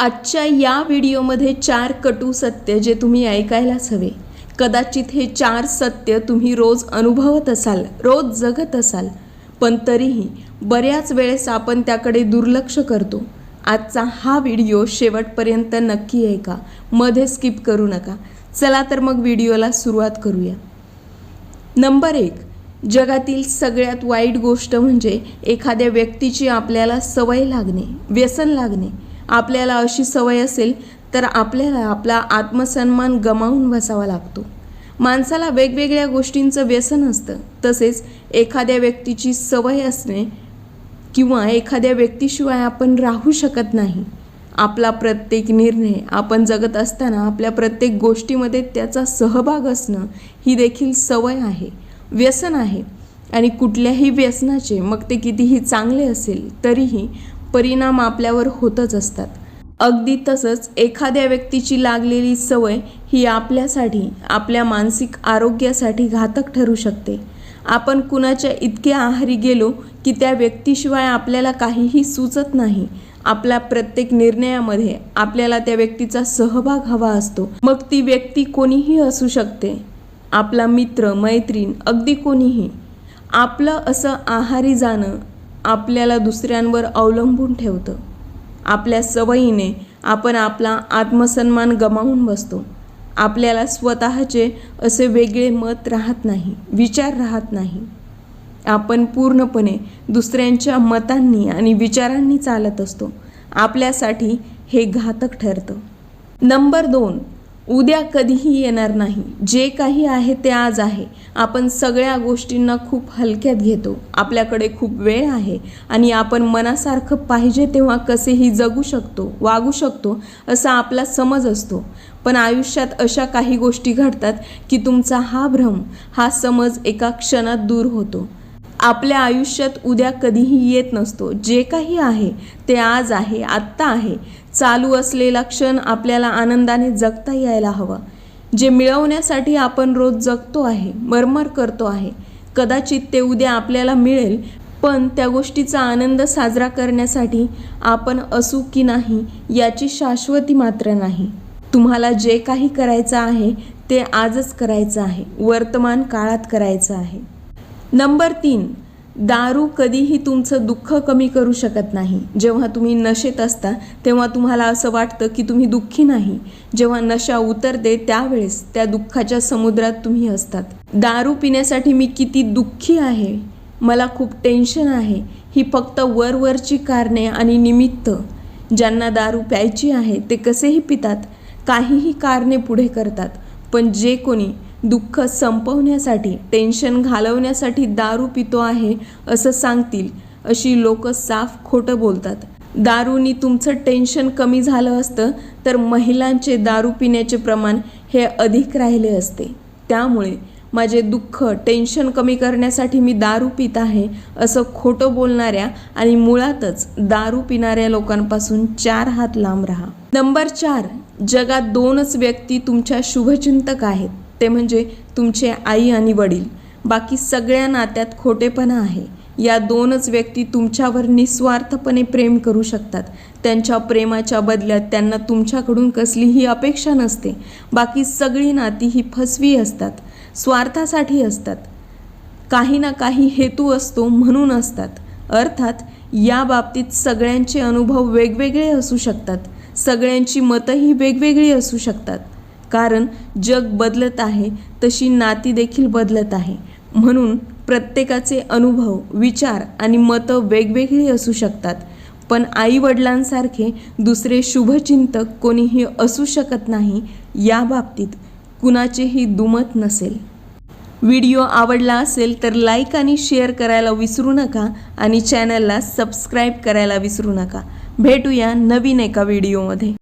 आजच्या या व्हिडिओमध्ये चार कटू सत्य जे तुम्ही ऐकायलाच हवे. कदाचित हे चार सत्य तुम्ही रोज अनुभवत असाल रोज जगत असाल पण तरीही बऱ्याच वेळेस आपण त्याकडे दुर्लक्ष करतो. आजचा हा व्हिडिओ शेवटपर्यंत नक्की ऐका मध्ये स्किप करू नका. चला तर मग व्हिडिओला सुरुवात करूया. नंबर एक जगातील सगळ्यात वाईट गोष्ट म्हणजे एखाद्या व्यक्तीची आपल्याला सवय लागणे व्यसन लागणे. आपल्याला अशी सवय असेल तर आपल्याला आपला आत्मसन्मान गमावून बसावा लागतो. माणसाला वेगवेगळ्या गोष्टींचं व्यसन असतं. तसेच एखाद्या व्यक्तीची सवय असणे किंवा एखाद्या व्यक्तीशिवाय आपण राहू शकत नाही. आपला प्रत्येक निर्णय आपण जगत असताना आपल्या प्रत्येक गोष्टीमध्ये त्याचा सहभाग असणं ही देखील सवय आहे. व्यसन आहे. आणि कुठल्याही व्यसनाचे मग ते कितीही चांगले असेल तरीही परिणाम आपल्यावर होतच असतात. अगदी तसंच एखाद्या व्यक्तीची लागलेली सवय ही आपल्यासाठी आपल्या मानसिक आरोग्यासाठी घातक ठरू शकते. आपण कुणाच्या इतके आहारी गेलो की त्या व्यक्तीशिवाय आपल्याला काहीही सुचत नाही. आपल्या प्रत्येक निर्णयामध्ये आपल्याला त्या व्यक्तीचा सहभाग हवा असतो. मग ती व्यक्ती कोणीही असू शकते. आपला मित्र मैत्रीण अगदी कोणीही. आपलं असं आहारी जाणं आपल्याला दुसऱ्यांवर अवलंबून ठेवतं. आपल्या सवयीने आपण आपला आत्मसन्मान गमावून बसतो. आपल्याला स्वतःचे असे वेगळे मत राहत नाही विचार राहत नाही. आपण पूर्णपणे दुसऱ्यांच्या मतांनी आणि विचारांनी चालत असतो. आपल्यासाठी हे घातक ठरतं. नंबर दोन उद्या कधीही येणार नाही. जे काही आहे ते आज आहे. आपण सगळ्या गोष्टींना खूप हलक्यात घेतो. आपल्याकडे खूप वेळ आहे आणि आपण मनासारखं पाहिजे तेव्हा कसेही जगू शकतो वागू शकतो असा आपला समज असतो. पण आयुष्यात अशा काही गोष्टी घडतात की तुमचा हा भ्रम हा समज एका क्षणात दूर होतो. आपल्या आयुष्यात उद्या कधीही येत नसतो. जे काही आहे ते आज आहे आत्ता आहे. चालू असलेला क्षण आपल्याला आनंदाने जगता यायला हवा. जे मिळवण्यासाठी आपण रोज जगतो आहे मरमर करतो आहे कदाचित ते उद्या आपल्याला मिळेल पण त्या गोष्टीचा आनंद साजरा करण्यासाठी आपण असू की नाही याची शाश्वती मात्र नाही. तुम्हाला जे काही करायचं आहे ते आजच करायचं आहे वर्तमान काळात करायचं आहे. नंबर तीन दारू कधीही तुमचं दुःख कमी करू शकत नाही. जेव्हा तुम्ही नशेत असता तेव्हा तुम्हाला असं वाटतं की तुम्ही दुःखी नाही. जेव्हा नशा उतरते त्यावेळेस त्या दुःखाच्या समुद्रात तुम्ही असतात. दारू पिण्यासाठी मी किती दुःखी आहे? मला खूप टेन्शन आहे. ही फक्त वरवरची कारणे आणि निमित्त. ज्यांना दारू प्यायची आहे ते कसेही पितात काहीही कारणे पुढे करतात. पण जे कोणी दुःख संपवण्यासाठी टेन्शन घालवण्यासाठी दारू पितो आहे असं सांगतील अशी लोक साफ खोटं बोलतात. दारूनी तुमचं टेन्शन कमी झालं असतं तर महिलांचे दारू पिण्याचे प्रमाण हे अधिक राहिले असते. त्यामुळे माझे दुःख टेन्शन कमी करण्यासाठी मी दारू पित आहे असं खोटं बोलणाऱ्या आणि मुळातच दारू पिणाऱ्या लोकांपासून चार हात लांब राहा. नंबर चार जगात दोनच व्यक्ती तुमच्या शुभचिंतक आहेत. ते म्हणजे तुमचे आई आणि वडील. बाकी सगळ्या नात्यात खोटेपणा आहे. या दोनच व्यक्ती तुमच्यावर निस्वार्थपणे प्रेम करू शकतात. त्यांच्या प्रेमाच्या बदल्यात त्यांना तुमच्याकडून कसलीही अपेक्षा नसते. बाकी सगळी नाती ही फसवी असतात. स्वार्थासाठी असतात. काही ना काही हेतू असतो म्हणून असतात. अर्थात या बाबतीत सगळ्यांचे अनुभव वेगवेगळे असू शकतात. सगळ्यांची मतंही वेगवेगळी असू शकतात. कारण जग बदलत आहे तशी नाती देखील बदलत आहे. म्हणून प्रत्येकाचे अनुभव विचार आणि मतं वेगवेगळी असू शकतात. पण आईवडिलांसारखे दुसरे शुभचिंतक कोणीही असू शकत नाही या बाबतीत कुणाचेही दुमत नसेल. व्हिडिओ आवडला असेल तर लाईक आणि शेअर करायला विसरू नका आणि चॅनलला सबस्क्राईब करायला विसरू नका. भेटूया नवीन एका व्हिडिओमध्ये.